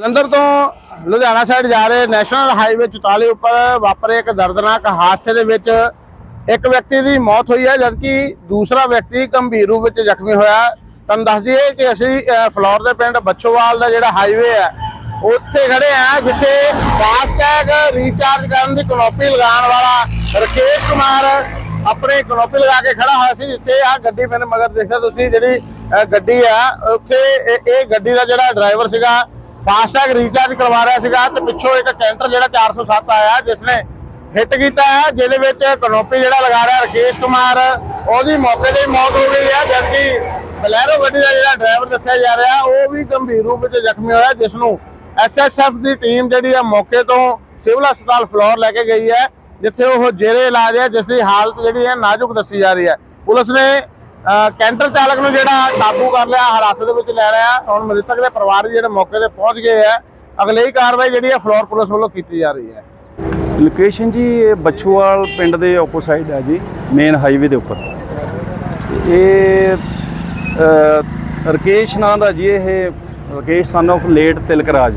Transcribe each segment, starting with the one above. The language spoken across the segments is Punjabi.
ਜਲੰਧਰ ਤੋਂ ਲੁਧਿਆਣਾ ਸਾਈਡ ਜਾ ਰਹੇ ਨੈਸ਼ਨਲ ਹਾਈਵੇ 44 ਉੱਪਰ ਵਾਪਰੇ ਇੱਕ ਦਰਦਨਾਕ ਹਾਦਸੇ ਦੇ ਵਿੱਚ ਇੱਕ ਵਿਅਕਤੀ ਦੀ ਮੌਤ ਹੋਈ ਹੈ, ਜਦਕਿ ਦੂਸਰਾ ਵਿਅਕਤੀ ਗੰਭੀਰ ਰੂਪ ਵਿੱਚ ਜ਼ਖਮੀ ਹੋਇਆ ਤੁਹਾਨੂੰ ਦੱਸ ਦਈਏ ਕਿ ਅਸੀਂ ਫਲੋਰ ਦੇ ਪਿੰਡ ਬੱਚੋਵਾਲ ਦਾ ਜਿਹੜਾ ਹਾਈਵੇ ਹੈ, ਉੱਥੇ ਖੜੇ ਆ ਜਿੱਥੇ ਫਾਸਟੈਗ ਰੀਚਾਰਜ ਕਰਨ ਦੀ ਕਨੋਪੀ ਲਗਾਉਣ ਵਾਲਾ ਰਕੇਸ਼ ਕੁਮਾਰ ਆਪਣੇ ਕਨੋਪੀ ਲਗਾ ਕੇ ਖੜਾ ਹੋਇਆ ਸੀ, ਜਿੱਥੇ ਆ ਗੱਡੀ ਮੈਨੂੰ ਮਗਰ ਦੇਖਿਆ ਤੁਸੀਂ, ਜਿਹੜੀ ਗੱਡੀ ਆ, ਉੱਥੇ ਇਹ ਗੱਡੀ ਦਾ ਜਿਹੜਾ ਡਰਾਈਵਰ ਸੀਗਾ ਫਾਸਟੈਗ ਰੀਚਾਰਜ ਕਰਵਾ ਰਿਹਾ ਸੀਗਾ ਤੇ ਪਿੱਛੋਂ ਇੱਕ ਕੈਂਟਰ ਜਿਹੜਾ 407 ਆਇਆ ਜਿਸ ਨੇ ਹਿੱਟ ਕੀਤਾ ਹੈ, ਜਿਹਦੇ ਵਿੱਚ ਕਨੋਪੀ ਜਿਹੜਾ ਲਗਾ ਰਿਹਾ ਰਕੇਸ਼ ਕੁਮਾਰ, ਉਹਦੀ ਮੌਕੇ ਤੇ ਮੌਤ ਹੋ ਗਈ ਹੈ, ਜਦਕਿ ਬਲੈਰੋ ਗੱਡੀ ਦਾ ਜਿਹੜਾ ਡਰਾਈਵਰ ਦੱਸਿਆ ਜਾ ਰਿਹਾ, ਉਹ ਵੀ ਗੰਭੀਰ ਰੂਪ ਵਿੱਚ ਜ਼ਖਮੀ ਹੋਇਆ ਜਿਸ ਨੂੰ ਐਸਐਸਐਫ ਦੀ ਟੀਮ ਜਿਹੜੀ ਹੈ ਮੌਕੇ ਤੋਂ ਸਿਵਲ ਹਸਪਤਾਲ ਫਲੋਰ ਲੈ ਕੇ ਗਈ ਹੈ, ਜਿੱਥੇ ਉਹ ਜੇਰੇ ਇਲਾਜ ਹੈ ਜਿਸ ਦੀ ਹਾਲਤ ਜਿਹੜੀ ਹੈ ਨਾਜ਼ੁਕ ਦੱਸੀ ਜਾ ਰਹੀ ਹੈ। ਪੁਲਿਸ ਨੇ ਕੈਂਟਰ ਚਾਲਕ ਨੂੰ ਜਿਹੜਾ ਕਾਬੂ ਕਰ ਲਿਆ ਹਿਰਾਸਤ ਦੇ ਵਿੱਚ ਲੈ ਲਿਆ। ਹੁਣ ਮ੍ਰਿਤਕ ਦੇ ਪਰਿਵਾਰ ਜਿਹੜੇ ਮੌਕੇ ਤੇ ਪਹੁੰਚ ਗਏ ਹੈ। ਅਗਲੇਰੀ ਕਾਰਵਾਈ ਜਿਹੜੀ ਹੈ ਫਲੋਰ ਪੁਲਿਸ ਵੱਲੋਂ ਕੀਤੀ ਜਾ ਰਹੀ ਹੈ। ਲੋਕੇਸ਼ਨ ਜੀ ਇਹ ਬਛੂਵਾਲ ਪਿੰਡ ਦੇ ਆਪੋਸਾਈਡ ਹੈ ਜੀ ਮੇਨ ਹਾਈਵੇ ਦੇ ਉੱਪਰ। ਇਹ ਅ, ਰਕੇਸ਼ ਨਾਂ ਦਾ ਜੀ ਇਹ Rakesh son of late Tilakraj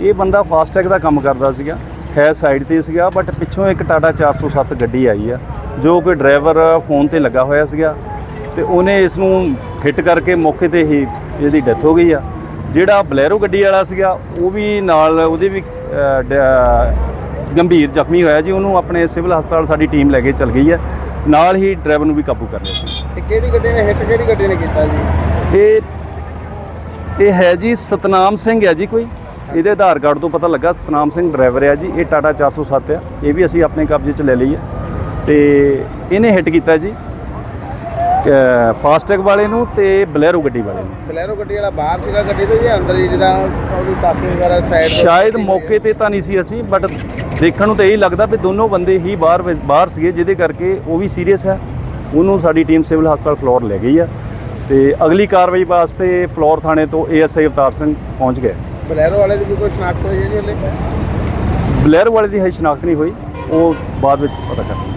ਇਹ ਬੰਦਾ ਫਾਸਟੈਗ ਦਾ ਕੰਮ ਕਰਦਾ ਸੀਗਾ ਹੈ ਸਾਈਡ ਤੇ ਸੀਗਾ ਬਟ ਪਿੱਛੋਂ ਇੱਕ ਟਾਟਾ 407 ਗੱਡੀ ਆਈ ਆ ਜੋ ਕਿ ਡਰਾਈਵਰ ਫੋਨ ਤੇ ਲੱਗਾ ਹੋਇਆ ਸੀਗਾ। ਤੇ ਉਹਨੇ ਇਸ ਨੂੰ ਹਿੱਟ ਕਰਕੇ ਮੌਕੇ ਤੇ ਹੀ ਇਹਦੀ ਡੈਥ ਹੋ ਗਈ ਆ। ਜਿਹੜਾ ਬਲੈਰੋ ਗੱਡੀ ਵਾਲਾ ਸੀਗਾ ਉਹ ਵੀ ਨਾਲ ਉਹਦੇ ਵੀ ਗੰਭੀਰ ਜ਼ਖਮੀ ਹੋਇਆ ਜੀ। ਉਹਨੂੰ ਆਪਣੇ ਸਿਵਲ ਹਸਪਤਾਲ ਸਾਡੀ ਟੀਮ ਲੈ ਕੇ ਚਲ ਗਈ ਹੈ ਨਾਲ ਹੀ ਡਰਾਈਵਰ ਨੂੰ ਵੀ ਕਾਬੂ ਕਰ ਲਿਆ ਸੀ। ਤੇ ਕਿਹੜੀ ਗੱਡੀ ਨੇ ਹਿੱਟ ਕਿਹੜੀ ਗੱਡੀ ਨੇ ਕੀਤਾ ਜੀ? ਇਹ ਇਹ ਹੈ ਜੀ ਸਤਨਾਮ ਸਿੰਘ ਹੈ ਜੀ ਕੋਈ। ਇਹਦੇ ਆਧਾਰ ਕਾਰਡ ਤੋਂ ਪਤਾ ਲੱਗਾ ਸਤਨਾਮ ਸਿੰਘ ਡਰਾਈਵਰ ਹੈ ਜੀ। ਇਹ ਟਾਟਾ 407 ਆ। ਇਹ ਵੀ ਅਸੀਂ ਆਪਣੇ ਕਬਜ਼ੇ 'ਚ ਲੈ ਲਈ ਹੈ ਤੇ ਇਹਨੇ ਹਿੱਟ ਕੀਤਾ ਜੀ। ਫਾਸਟੈਗ ਵਾਲੇ ਨੂੰ ਤੇ ਬਲੈਰੋ ਗੱਡੀ ਵਾਲੇ ਨੂੰ। ਬਲੈਰੋ ਗੱਡੀ ਵਾਲਾ ਬਾਹਰ ਸੀਗਾ ਗੱਡੀ ਤੋਂ ਜਾਂ ਅੰਦਰ ਹੀ ਜਿਹਦਾ ਉਹਦੀ ਕਾਫੀ ਵਗੈਰਾ ਸਾਈਡ ਸ਼ਾਇਦ ਮੌਕੇ ਤੇ ਤਾਂ ਨਹੀਂ ਸੀ ਅਸੀਂ ਬਟ ਦੇਖਣ ਨੂੰ ਤਾਂ ਇਹੀ ਲੱਗਦਾ ਵੀ ਦੋਨੋਂ ਬੰਦੇ ਹੀ ਬਾਹਰ ਬਾਹਰ ਸੀਗੇ ਜਿਹਦੇ ਕਰਕੇ ਉਹ ਵੀ ਸੀਰੀਅਸ ਹੈ। ਉਹਨੂੰ ਸਾਡੀ ਟੀਮ ਸਿਵਲ ਹਸਪਤਾਲ ਫਲੋਰ ਲੈ ਗਈ ਆ ਤੇ ਅਗਲੀ ਕਾਰਵਾਈ ਵਾਸਤੇ ਫਲੋਰ ਥਾਣੇ ਤੋਂ ਏਐਸਆਈ ਅਵਤਾਰ ਸਿੰਘ ਪਹੁੰਚ ਗਏ। ਬਲੈਰੋ ਵਾਲੇ ਦੀ ਕੋਈ ਸ਼ਨਾਖਤ ਹੋਈ ਹੈ ਜੀ ਉਹਨੇ ਬਲੈਰੋ ਵਾਲੇ ਦੀ ਹੈ ਸ਼ਨਾਖਤ ਨਹੀਂ ਹੋਈ ਉਹ ਬਾਅਦ ਵਿੱਚ ਪਤਾ ਕਰਾਂਗੇ